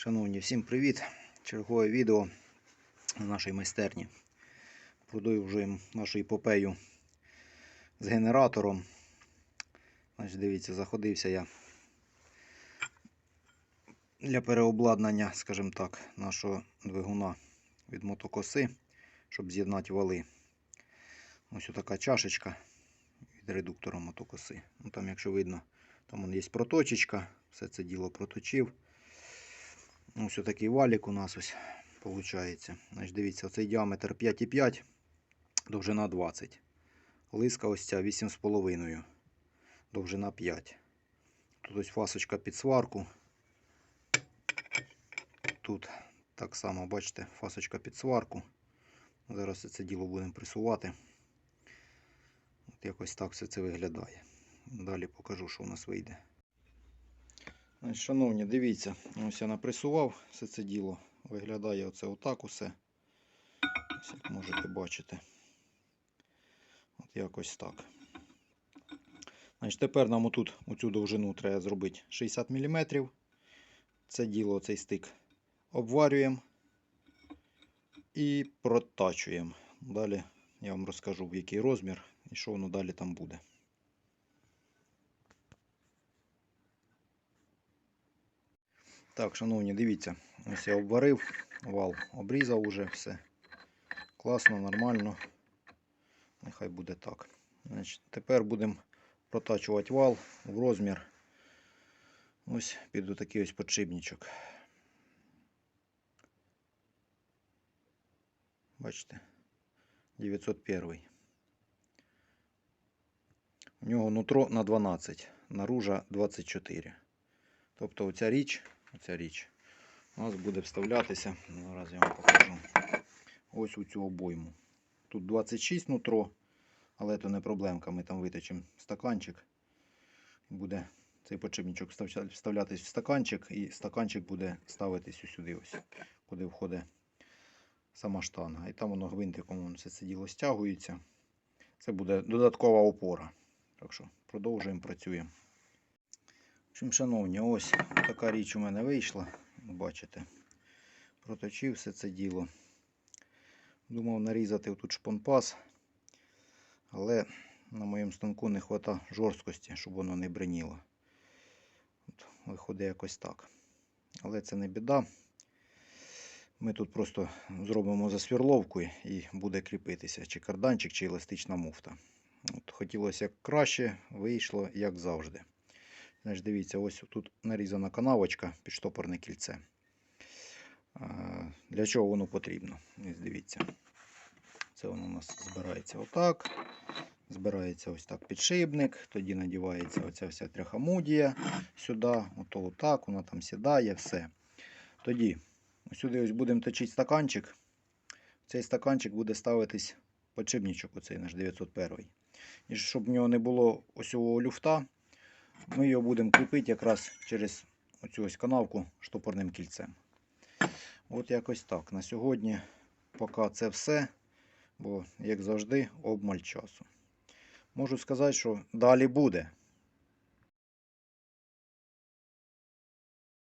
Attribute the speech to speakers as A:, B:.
A: Шановні, всім привіт! Чергове відео з нашої майстерні. Продовжуємо нашу епопею з генератором. Значить, дивіться, заходився я для переобладнання, скажімо так, нашого двигуна від мотокоси, щоб з'єднати вали. Ось така чашечка від редуктора мотокоси. Ну, там, якщо видно, там є проточечка, все це діло проточив. Ось такий валік у нас ось виходить. Значить, дивіться, оцей діаметр 5,5, довжина 20. Лиска ось ця 8,5, довжина 5. Тут ось фасочка під сварку. Тут так само, бачите, фасочка під сварку. Зараз це діло будемо пресувати. От якось так все це виглядає. Далі покажу, що у нас вийде. Шановні, дивіться, ось я напресував все це діло. Виглядає оце отак усе. Ось як можете бачити. От якось так. Значить, Тепер нам отут оцю довжину треба зробити 60 мм. Це діло, цей стик обварюємо і протачуємо. Далі я вам розкажу, в який розмір і що воно далі там буде. Так, шановні, дивіться, ось я обварив, вал обрізав уже все. Класно, нормально. Нехай буде так. Значить, Тепер будемо протачувати вал в розмір. Ось під такий ось подшипничок. Бачите? 901. У нього нутро на 12, наружа 24. Тобто оця річ, оця річ у нас буде вставлятися. Зараз я вам покажу. Ось у цю обойму. Тут 26 нутро, але то не проблемка. Ми там виточимо стаканчик. Буде цей вставля- вставлятись в стаканчик, і стаканчик буде ставитись сюди, ось, куди входить сама штанга. І там воно гвинтиком все це діло стягується. Це буде додаткова опора. Так що продовжуємо, працюємо. Общем, шановні, ось така річ у мене вийшла. Бачите, проточив все це діло. Думав нарізати тут шпонпас, але на моєму станку не вистачає жорсткості, щоб воно не бреніло. От, виходить якось так. Але це не біда. Ми тут просто зробимо засвірловку і буде кріпитися чи карданчик, чи еластична муфта. От, хотілося як краще, вийшло як завжди. Значить, дивіться, ось тут нарізана канавочка під штопорне кільце. Для чого воно потрібно? Ось Дивіться. Це воно у нас збирається отак. Збирається ось так підшипник, тоді надівається оця вся тряхамудія сюди, ото отак, воно там сідає, все. Тоді ось сюди ось будемо точити стаканчик. Цей стаканчик буде ставитись подшипничок, оцей наш 901. І щоб в нього не було ось цього люфта, ми його будемо кріпити якраз через оцю ось канавку штопорним кільцем. От якось так. На сьогодні поки це все, бо, як завжди, обмаль часу. Можу сказати, що далі буде.